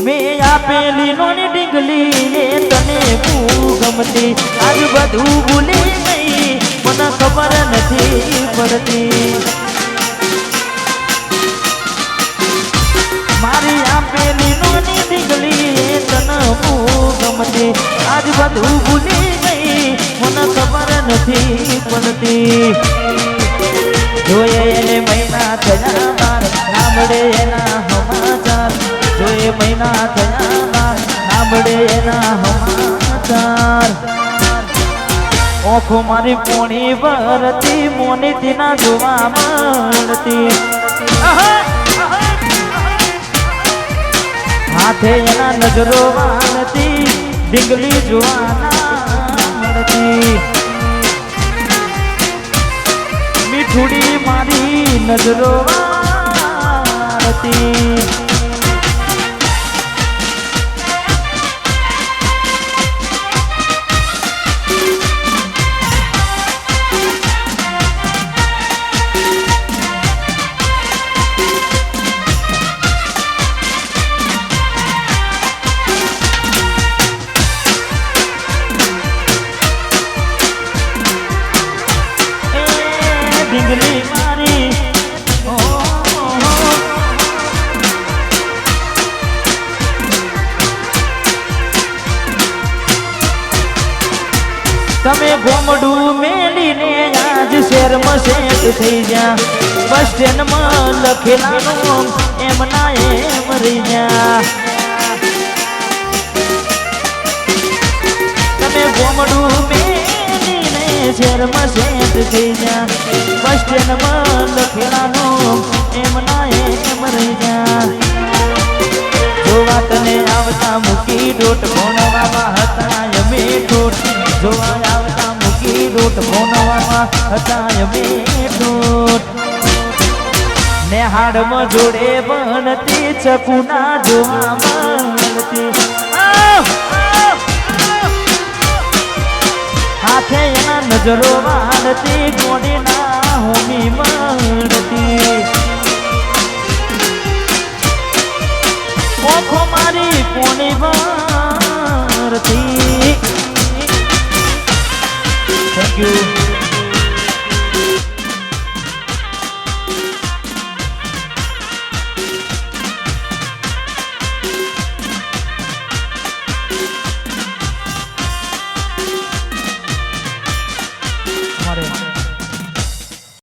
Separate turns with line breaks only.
મેં આપેલી નોની ડીંગલી એ તને બહુ ગમતી આજ બધું ભૂલી ગઈ મને ખબર નથી પડતી મારી આપેલી નોની ડીંગલી એ તને બહુ ગમતી આજ બધું ભૂલી ગઈ મને ખબર નથી પડતી જોઈએ એને મહિના થયા બાર સાંભળે એના સમાચાર જોઈએ મહિના થયા એના સમાચાર. ઓખો મારી પોણી ભરતી મોની ના જોવા મળતી. હાથે એના નજરો વાળતી ડીંગલી જોવાના મળતી. મીઠુડી મારી નજરો વાળતી તમે ગોમડું મેલીને આજ શેરમાં સેટ થઈ જા બસ સ્ટેન્ડમાં લખેલાનું એમ ના એમ રહી જા તમે ગોમડું મેલીને શેરમાં સેટ થઈ જા બસ સ્ટેન્ડમાં લખેલાનું એમ ના એમ રહી જા જોવા તને આવતા મૂકી ડોટ ભણવામાં હતા અમે ડોટ જોવા આવતા ભોનવામાં હતા ડોટ નેહાડમાં જોડે બનતી ચકુના જોવા મળતી! હાથે એના નજરો વાળતી ગોડીના હોમી મળતી